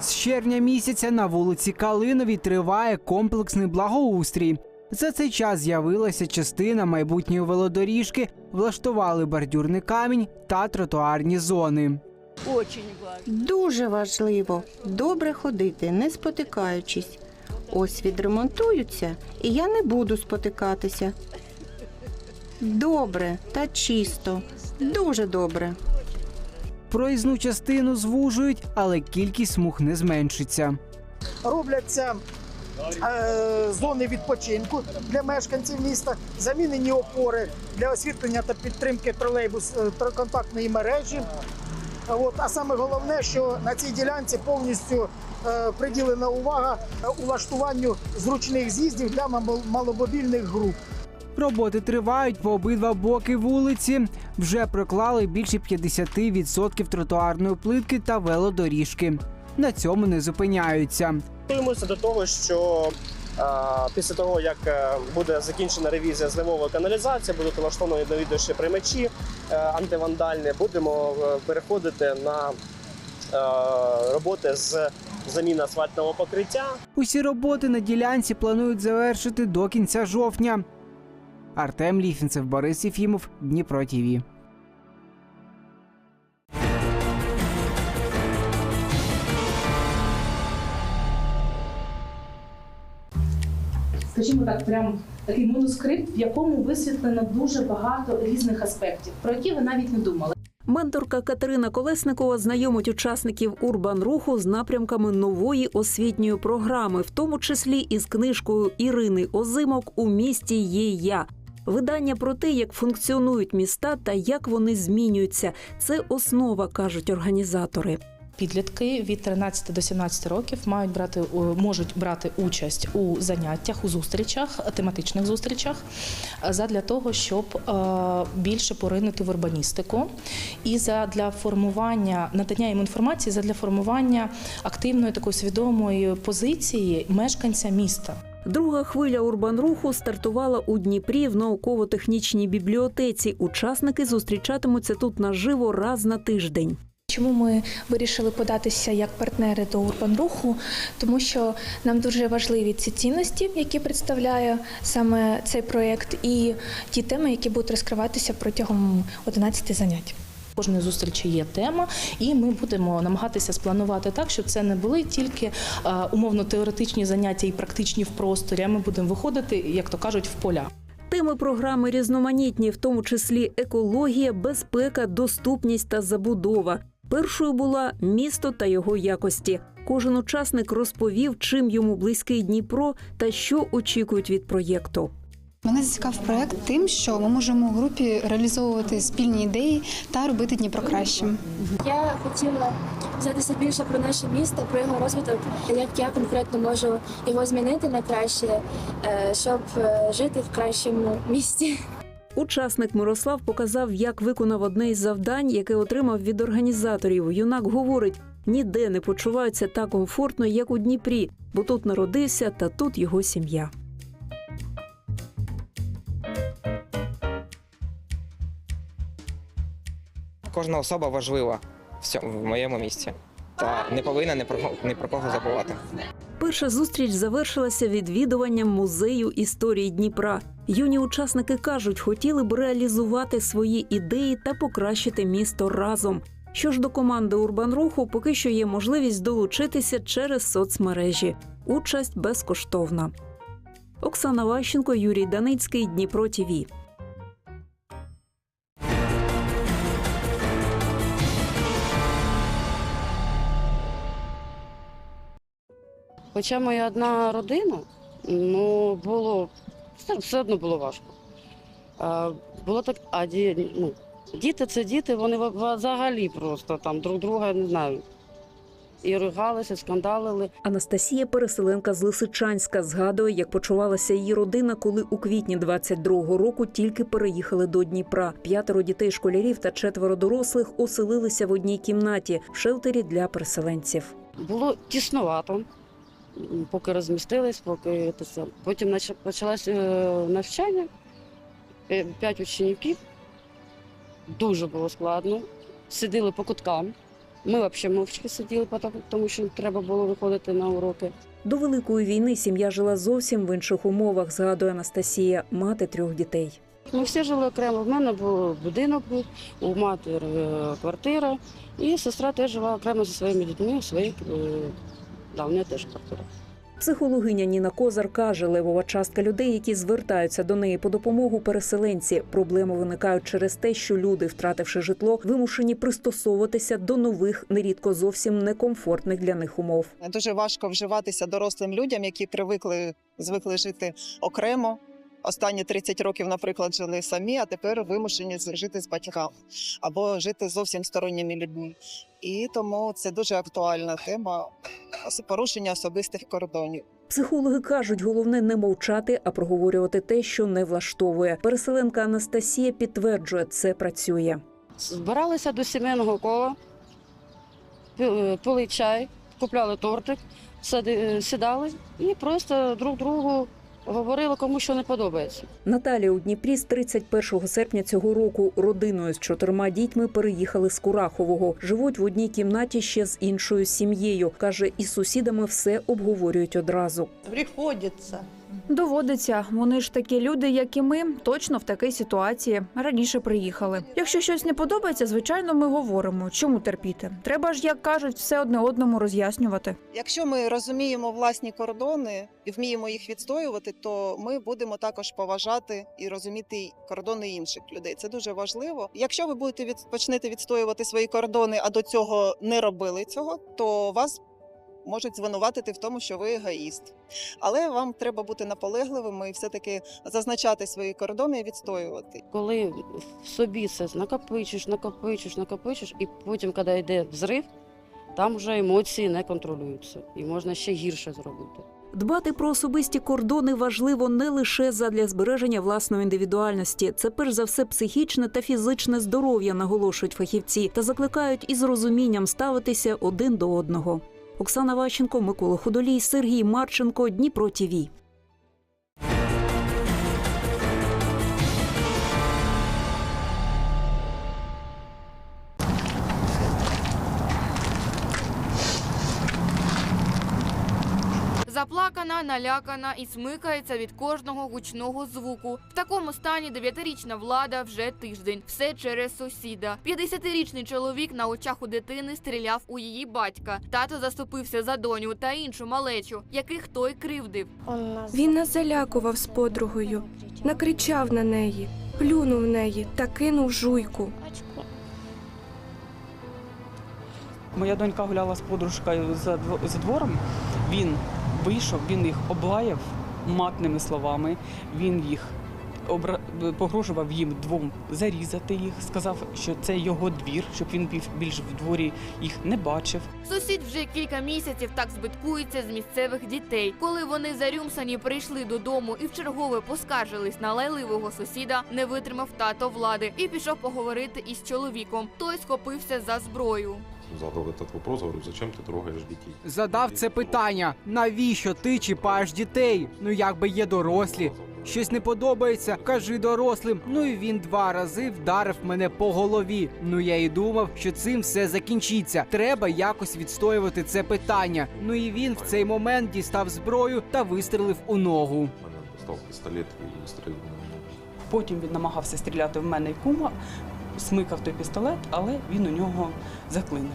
З червня місяця на вулиці Калиновій триває комплексний благоустрій. За цей час з'явилася частина майбутньої велодоріжки, влаштували бордюрний камінь та тротуарні зони. Очень. Дуже важливо добре ходити, не спотикаючись. Ось відремонтуються, і я не буду спотикатися. Добре та чисто, дуже добре. Проїзну частину звужують, але кількість смуг не зменшиться. робляться е, зони відпочинку для мешканців міста, замінені опори для освітлення та підтримки тролейбус е, триконтактної мережі. От, а саме головне, що на цій ділянці повністю е, приділена увага е, улаштуванню зручних з'їздів для мал- маломобільних груп. Роботи тривають по обидва боки вулиці. Вже проклали більше 50% тротуарної плитки та велодоріжки. На цьому не зупиняються. Готуємося до того, що після того, як е, буде закінчена ревізія зливової каналізації, будуть влаштовані навідувачі приймачі е, антивандальні, будемо е, переходити на роботи з заміни асфальтного покриття. Усі роботи на ділянці планують завершити до кінця жовтня. Артем Ліфінцев, Борис Єфімов, Дніпро ТІВІ. скажімо так, прям такий манускрипт, в якому висвітлено дуже багато різних аспектів, про які ви навіть не думали. Менторка Катерина Колесникова знайомить учасників урбан руху з напрямками нової освітньої програми, в тому числі із книжкою Ірини Озимок у місті є я. Видання про те, як функціонують міста та як вони змінюються. Це основа, кажуть організатори. Підлітки від 13 до 17 років мають брати можуть брати участь у заняттях, у зустрічах, тематичних зустрічах, е, задля того, щоб е, більше поринути в урбаністику і задля формування надання їм інформації задля формування активної такої свідомої позиції мешканця міста. Друга хвиля урбан-руху стартувала у Дніпрі в науково-технічній бібліотеці. Учасники зустрічатимуться тут наживо раз на тиждень. Чому ми вирішили податися як партнери до урбан-руху? Тому що нам дуже важливі ці цінності, які представляє саме цей проєкт, і ті теми, які будуть розкриватися протягом 11 занять. Кожної зустрічі є тема, і ми будемо намагатися спланувати так, щоб це не були тільки е, умовно теоретичні заняття і практичні в просторі. А ми будемо виходити, як то кажуть, в поля. Теми програми різноманітні, в тому числі екологія, безпека, доступність та забудова. Першою була місто та його якості. Кожен учасник розповів, чим йому близький Дніпро та що очікують від проєкту. Мене зацікавив проект тим, що ми можемо у групі реалізовувати спільні ідеї та робити Дніпро кращим. Я хотіла взятися більше про наше місто, про його розвиток, як я конкретно можу його змінити на краще, е, щоб е, жити в кращому місті. Учасник Мирослав показав, як виконав одне із завдань, яке отримав від організаторів. Юнак говорить, ніде не почувається так комфортно, як у Дніпрі, бо тут народився та тут його сім'я. Кожна особа важлива в цьому в моєму місці. Та не повинна ні про, ні про кого забувати. Перша зустріч завершилася відвідуванням музею історії Дніпра. Юні учасники кажуть, хотіли б реалізувати свої ідеї та покращити місто разом. Що ж до команди Урбанруху, поки що є можливість долучитися через соцмережі. Участь безкоштовна. Оксана Ващенко, Юрій Даницький, Дніпро ТІВІ. Хоча моя одна родина, ну було все, все одно було важко. А, було так, а ді, ну, діти це діти, вони взагалі просто там друг друга не знаю. І ругалися, скандалили. Анастасія Переселенка з Лисичанська згадує, як почувалася її родина, коли у квітні 22-го року тільки переїхали до Дніпра. П'ятеро дітей школярів та четверо дорослих оселилися в одній кімнаті в шелтері для переселенців. Було тіснувато, поки розмістились, поки те все. Потім почалось е, навчання, Е, п'ять учнів. Дуже було складно. Сиділи по куткам. Ми взагалі мовчки сиділи, тому що треба було виходити на уроки. До великої війни сім'я жила зовсім в інших умовах, згадує Анастасія, мати трьох дітей. Ми всі жили окремо. В мене був будинок, був, у матері е, квартира, і сестра теж жила окремо зі своїми дітьми у своїй да, у нього теж квартира. Психологиня Ніна Козар каже, левова частка людей, які звертаються до неї по допомогу переселенці. Проблеми виникають через те, що люди, втративши житло, вимушені пристосовуватися до нових, нерідко зовсім некомфортних для них умов. Дуже важко вживатися дорослим людям, які привикли звикли жити окремо. Останні 30 років, наприклад, жили самі, а тепер вимушені жити з батьками або жити з зовсім сторонніми людьми. І тому це дуже актуальна тема порушення особистих кордонів. Психологи кажуть, головне не мовчати, а проговорювати те, що не влаштовує. Переселенка Анастасія підтверджує, це працює. Збиралися до сімейного кола, пи- пили чай, купляли тортик, сідали і просто друг другу говорили, кому що не подобається. Наталія у Дніпрі з 31 серпня цього року родиною з чотирма дітьми переїхали з Курахового. Живуть в одній кімнаті ще з іншою сім'єю. каже, із сусідами все обговорюють одразу. Приходиться. Доводиться, вони ж такі люди, як і ми, точно в такій ситуації раніше приїхали. Якщо щось не подобається, звичайно, ми говоримо, чому терпіти. Треба ж, як кажуть, все одне одному роз'яснювати. Якщо ми розуміємо власні кордони і вміємо їх відстоювати, то ми будемо також поважати і розуміти кордони інших людей. Це дуже важливо. Якщо ви будете від, почнете відстоювати свої кордони, а до цього не робили цього, то вас можуть звинуватити в тому, що ви егоїст. Але вам треба бути наполегливими і все-таки зазначати свої кордони і відстоювати. Коли в собі це накопичиш, накопичиш, накопичиш, і потім, коли йде взрив, там вже емоції не контролюються, і можна ще гірше зробити. Дбати про особисті кордони важливо не лише задля збереження власної індивідуальності. Це перш за все психічне та фізичне здоров'я, наголошують фахівці, та закликають із розумінням ставитися один до одного. Оксана Ващенко, Микола Худолій, Сергій Марченко, Дніпро ТІВІ. Заплакана, налякана і смикається від кожного гучного звуку. В такому стані дев'ятирічна влада вже тиждень. Все через сусіда. 50-річний чоловік на очах у дитини стріляв у її батька. Тато заступився за доню та іншу малечу, яких той кривдив. Він нас залякував з подругою, накричав на неї, плюнув в неї та кинув жуйку. Моя донька гуляла з подружкою за двором. Він вийшов, він їх облаяв матними словами. Він їх погрожував їм двом зарізати їх, сказав, що це його двір, щоб він більш- в дворі їх не бачив. Сусід вже кілька місяців так збиткується з місцевих дітей. Коли вони зарюмсані прийшли додому і вчергове поскаржились на лайливого сусіда, не витримав тато влади і пішов поговорити із чоловіком. Той схопився за зброю. Задал этот вопрос, говорю, зачем ты трогаешь детей? Задав це питання: навіщо ти чіпаєш дітей? Ну якби є дорослі. Щось не подобається, кажи дорослим. Ну і він два рази вдарив мене по голові. Ну я і думав, що цим все закінчиться. Треба якось відстоювати це питання. Ну і він в цей момент дістав зброю та вистрелив у ногу. Мене достав пістолет і стрільнув. Потім він намагався стріляти в мене і кума, смикав той пістолет, але він у нього заклинив.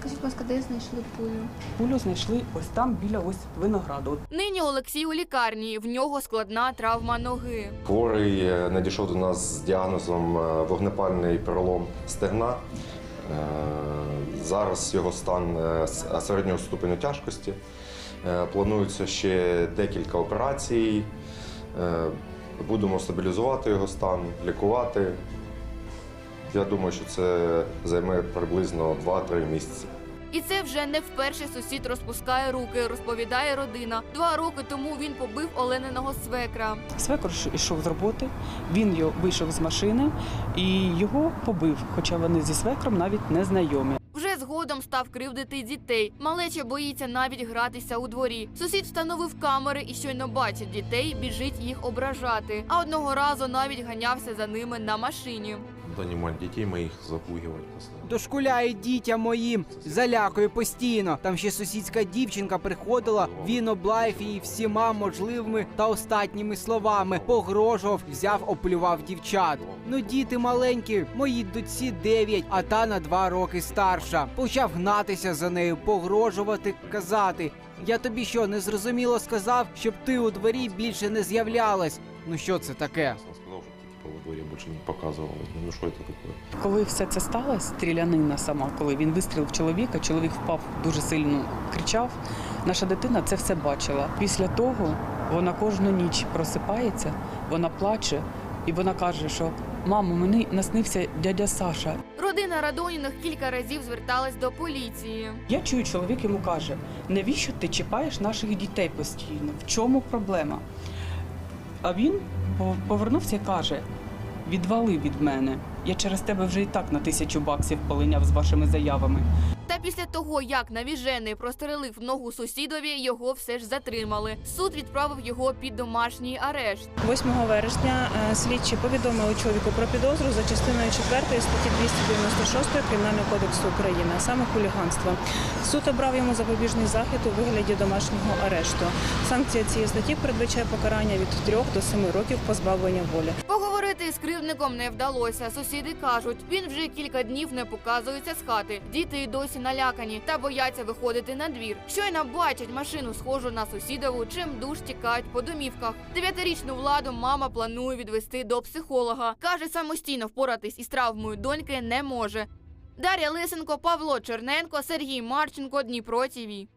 Скажіть, будь ласка, де знайшли пулю? Пулю знайшли ось там біля ось винограду. Нині Олексій у лікарні. В нього складна травма ноги. Хворий е, надійшов до нас з діагнозом е, вогнепальний перелом стегна. Е, Зараз його стан середнього ступеню тяжкості. Планується ще декілька операцій. Будемо стабілізувати його стан, лікувати. Я думаю, що це займе приблизно 2-3 місяці. І це вже не вперше сусід розпускає руки, розповідає родина. Два роки тому він побив Олениного свекра. Свекор йшов з роботи, він його вийшов з машини і його побив, хоча вони зі свекром навіть не знайомі. Вже згодом став кривдити дітей. Малеча боїться навіть гратися у дворі. Сусід встановив камери і щойно бачить дітей, біжить їх ображати. А одного разу навіть ганявся за ними на машині. Донимать детей моих, запугивать постоянно. Дошкуляє дітям моїм, залякує постійно. Там ще сусідська дівчинка приходила, він облаяв її всіма можливими та остатніми словами. Погрожував, взяв, оплював дівчат. Ну, діти маленькі, моїй дочці 9, а та на 2 роки старша. Почав гнатися за нею, погрожувати, казати. Я тобі що, незрозуміло сказав, щоб ти у дворі більше не з'являлась. Ну що це таке? Сказал, что ты типа во дворе больше не показывал. Ну что это такое? Коли все це сталося, стрілянина сама, коли він вистрілив в чоловіка, чоловік впав дуже сильно кричав. Наша дитина це все бачила. Після того вона кожну ніч просипається, вона плаче і вона каже, що мамо, мені наснився дядя Саша. Родина Радоніних кілька разів зверталась до поліції. Я чую, чоловік йому каже: навіщо ти чіпаєш наших дітей постійно? В чому проблема? А він по- повернувся і каже: відвали від мене. Я через тебе вже і так на тисячу баксів полиняв з вашими заявами. Та після того, як навіжений прострелив ногу сусідові, його все ж затримали. Суд відправив його під домашній арешт. 8 вересня е, слідчі повідомили чоловіку про підозру за частиною 4 статті 296 Кримінального кодексу України, а саме хуліганство. Суд обрав йому запобіжний захід у вигляді домашнього арешту. Санкція цієї статті передбачає покарання від 3 до 7 років позбавлення волі. Поговорити з кривдником не вдалося. Сусіди кажуть, він вже кілька днів не показується з хати. Діти й досі налякані та бояться виходити на двір. Щойно бачать машину, схожу на сусідову, чим душ тікають по домівках. Дев'ятирічну владу мама планує відвести до психолога. каже, самостійно впоратись із травмою доньки не може. Дар'я Лисенко, Павло Черненко, Сергій Марченко, Дніпро ТІВІ.